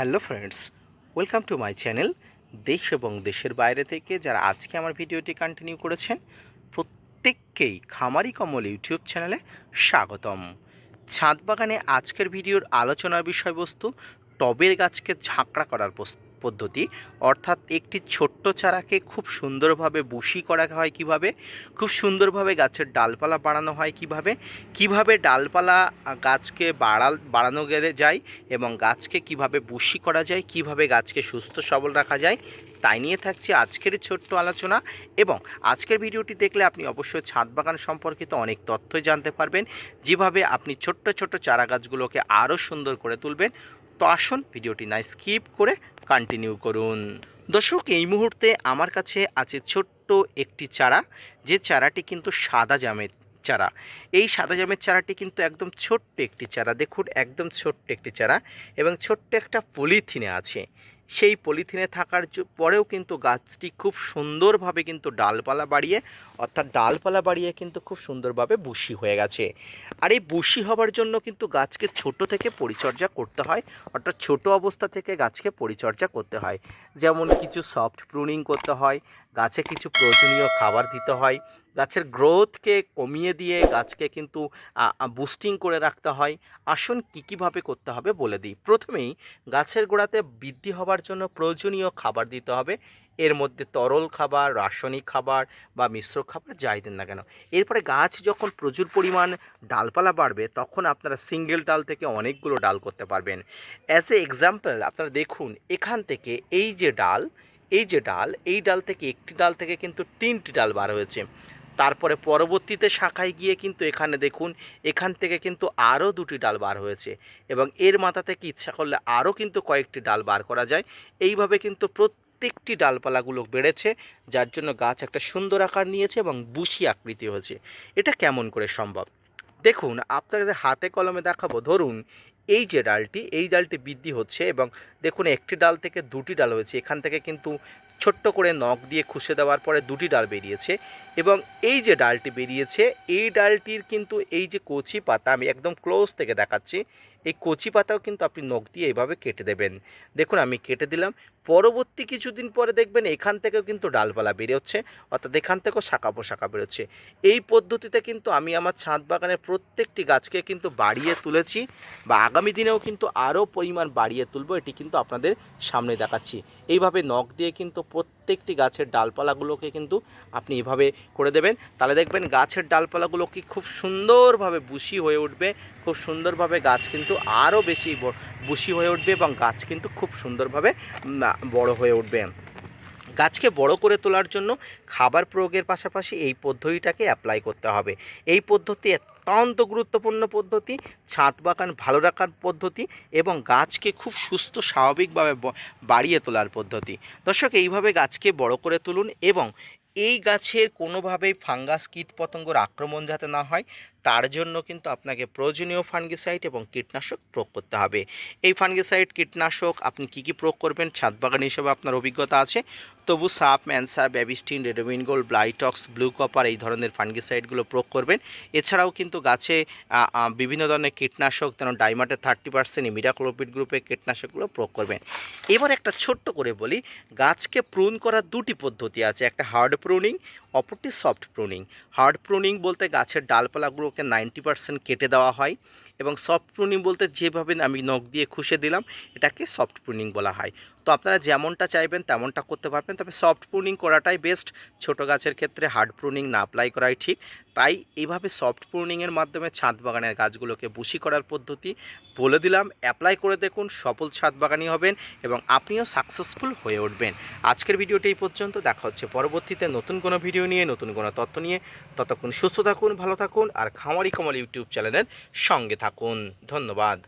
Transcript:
Hello friends, welcome to my channel দেশ এবং দেশের বাইরে থেকে যারা আজকে আমার ভিডিওটি কন্টিনিউ করেছেন, প্রত্যেককেই খামারি কমল ইউটিউব চ্যানেলে স্বাগতম। ছাদ বাগানে আজকের ভিডিওর আলোচনার বিষয়বস্তু টবের গাছকে ঝাঁকড়া করার পস- পদ্ধতি, অর্থাৎ একটি ছোট্ট চারাকে খুব সুন্দরভাবে বুশি করা হয় কীভাবে? খুব সুন্দরভাবে গাছের ডালপালা বাড়ানো হয় কীভাবে? কীভাবে ডালপালা গাছকে বাড়াল, বাড়ানো গেলে যায় এবং গাছকে কীভাবে বুশি করা যায়, কীভাবে গাছকে সুস্থ সবল রাখা যায়, তাই নিয়ে থাকছে আজকের ছোট্ট আলোচনা এবং আজকের ভিডিওটি দেখলে আপনি অবশ্যই ছাদ বাগান সম্পর্কিত অনেক তথ্যই জানতে পারবেন। যেভাবে আপনি ছোট্ট ছোট্ট চারা গাছগুলোকে আরও সুন্দর করে তুলবেন। তো আসুন ভিডিওটি না স্কিপ করে কন্টিনিউ করুন। দর্শক, এই মুহূর্তে আমার কাছে আছে ছোট্ট একটি চারা। যে চারাটি কিন্তু সাদা জামের চারা। এই সাদা জামের চারাটি কিন্তু একদম ছোট্ট একটি চারা। দেখুন, একদম ছোট্ট একটি চারা এবং ছোট্ট একটা পলিথিনে আছে। সেই পলিথিনে থাকার পরেও কিন্তু গাছটি খুব সুন্দরভাবে কিন্তু ডালপালা বাড়িয়ে, অর্থাৎ ডালপালা বাড়িয়ে কিন্তু খুব সুন্দরভাবে বুশি হয়ে গেছে। আর এই বুশি হওয়ার জন্য কিন্তু গাছকে ছোট থেকে পরিচর্যা করতে হয়, অর্থাৎ ছোট অবস্থা থেকে গাছকে পরিচর্যা করতে হয়। যেমন কিছু সফট প্রুনিং করতে হয় গাছে কিছু প্রয়োজনীয় খাবার দিতে হয়। গাছের গ্রোথকে কমিয়ে দিয়ে গাছকে কিন্তু বুস্টিং করে রাখতে হয়। আসুন কী, কীভাবে করতে হবে বলে দিই। প্রথমেই গাছের গোড়াতে বৃদ্ধি হবার জন্য প্রয়োজনীয় খাবার দিতে হবে। এর মধ্যে তরল খাবার, রাসায়নিক খাবার বা মিশ্র খাবার যাই দেন না কেন। এরপরে গাছ যখন প্রচুর পরিমাণ ডালপালা বাড়বে, তখন আপনারা সিঙ্গেল ডাল থেকে অনেকগুলো ডাল করতে পারবেন। অ্যাজ এ এক্সাম্পল আপনারা দেখুন, এখান থেকে এই যে ডাল এই যে ডাল, এই ডাল থেকে একটি ডাল থেকে কিন্তু তিনটি ডাল বার হয়েছে। তারপরে পরবর্তীতে শাখায় গিয়ে কিন্তু এখানে দেখুন, এখান থেকে কিন্তু আরও দুটি ডাল বার হয়েছে এবং এর মাথা থেকে ইচ্ছা করলে আরও কিন্তু কয়েকটি ডাল বার করা যায়। এইভাবে কিন্তু প্রত্যেকটি ডালপালাগুলো বেড়েছে, যার জন্য গাছ একটা সুন্দর আকার নিয়েছে এবং বুশি আকৃতি হয়েছে। এটা কেমন করে সম্ভব? দেখুন, আপনাদের হাতে কলমে দেখাবো। ধরুন এই যে ডালটি, এই ডালটি বৃদ্ধি হচ্ছে এবং দেখুন একটি ডাল থেকে দুটি ডাল হয়েছে। এখান থেকে কিন্তু ছোট্ট করে নখ দিয়ে খুশে দেওয়ার পরে দুটি ডাল বেরিয়েছে এবং এই যে ডালটি বেরিয়েছে, এই ডালটির কিন্তু এই যে কচি পাতা, আমি একদম ক্লোজ থেকে দেখাচ্ছি, এই কচি পাতাও কিন্তু আপনি নখ দিয়ে এইভাবে কেটে দেবেন। দেখুন আমি কেটে দিলাম পরবর্তী কিছুদিন পরে দেখবেন এখান থেকেও কিন্তু ডালপালা বেরোচ্ছে, অর্থাৎ এখান থেকেও শাখা পোশাখা বেরোচ্ছে। এই পদ্ধতিতে কিন্তু আমি আমার ছাদ বাগানের প্রত্যেকটি গাছকে কিন্তু বাড়িয়ে তুলেছি বা আগামী দিনেও কিন্তু আরও পরিমাণ বাড়িয়ে তুলবো, এটি কিন্তু আপনাদের সামনে দেখাচ্ছি। এইভাবে নখ দিয়ে কিন্তু প্রত্যেকটি গাছের ডালপালাগুলোকে কিন্তু আপনি এভাবে করে দেবেন। তাহলে দেখবেন গাছের ডালপালাগুলো কি খুব সুন্দরভাবে বুশি হয়ে উঠবে, খুব সুন্দরভাবে গাছ কিন্তু আরও বেশি বুশি হয়ে উঠবে এবং গাছ কিন্তু খুব সুন্দরভাবে বড় হয়ে উঠবে গাছকে বড় করে তোলার জন্য খাবার প্রয়োগের পাশাপাশি এই পদ্ধতিটাকে অ্যাপ্লাই করতে হবে। এই পদ্ধতি অত্যন্ত গুরুত্বপূর্ণ পদ্ধতি, ছাদ বাগান ভালো রাখার পদ্ধতি এবং গাছকে খুব সুস্থ, স্বাভাবিকভাবে বাড়িয়ে তোলার পদ্ধতি। দর্শক, এইভাবে গাছকে বড় করে তুলুন এবং এই গাছের কোনোভাবেই ফাঙ্গাস, কীটপতঙ্গর আক্রমণ যাতে না হয় তার জন্য কিন্তু আপনাকে প্রয়োজনীয় ফাঙ্গিসাইড এবং কীটনাশক প্রয়োগ করতে হবে। এই ফাঙ্গিসাইড, কীটনাশক আপনি কী কী প্রয়োগ করবেন ছাদ বাগান হিসেবে আপনার অভিজ্ঞতা আছে। তবু সাপ ম্যানসার ব্যাবিস্টিন রেডোমিনগোল ব্লাইটক্স, ব্লু কপার এই ধরনের ফাঙ্গিসাইডগুলো প্রয়োগ করবেন। এছাড়াও কিন্তু গাছে বিভিন্ন ধরনের কীটনাশক যেন ডাইমাটের থার্টি পার্সেন্ট ইমিডাক্লোপিড গ্রুপের কীটনাশকগুলো প্রয়োগ করবেন। এবার একটা ছোট্ট করে বলি, গাছকে প্রুন করার দুটি পদ্ধতি আছে। একটা হার্ড প্রুনিং অপরটি সফট প্রুনিং হার্ড প্রুনিং বলতে গাছের ডালপালাগুলোকে নাইনটি পার্সেন্ট কেটে দেওয়া হয় এবং সফট প্রুনিং বলতে যেভাবে আমি নখ দিয়ে খুশে দিলাম, এটাকে সফট প্রুনিং বলা হয়। তো আপনারা যেমনটা চাইবেন তেমনটা করতে পারবেন, তবে সফট প্রুনিং করাটাই বেস্ট ছোট গাছের ক্ষেত্রে হার্ড প্রুনিং না অ্যাপ্লাই করাই ঠিক। তাই এইভাবে সফট প্রুনিংয়ের মাধ্যমে ছাদ বাগানের গাছগুলোকে বুশি করার পদ্ধতি বলে দিলাম। অ্যাপ্লাই করে দেখুন, সফল ছাদ বাগানি হবেন এবং আপনিও সাকসেসফুল হয়ে উঠবেন। আজকের ভিডিওটি এই পর্যন্ত। দেখা হচ্ছে পরবর্তীতে নতুন কোনো ভিডিও নিয়ে, নতুন কোনো তথ্য নিয়ে। ততক্ষণ সুস্থ থাকুন, ভালো থাকুন, আর খামারি কমল ইউটিউব চ্যানেলের সঙ্গে থাকুন। ধন্যবাদ।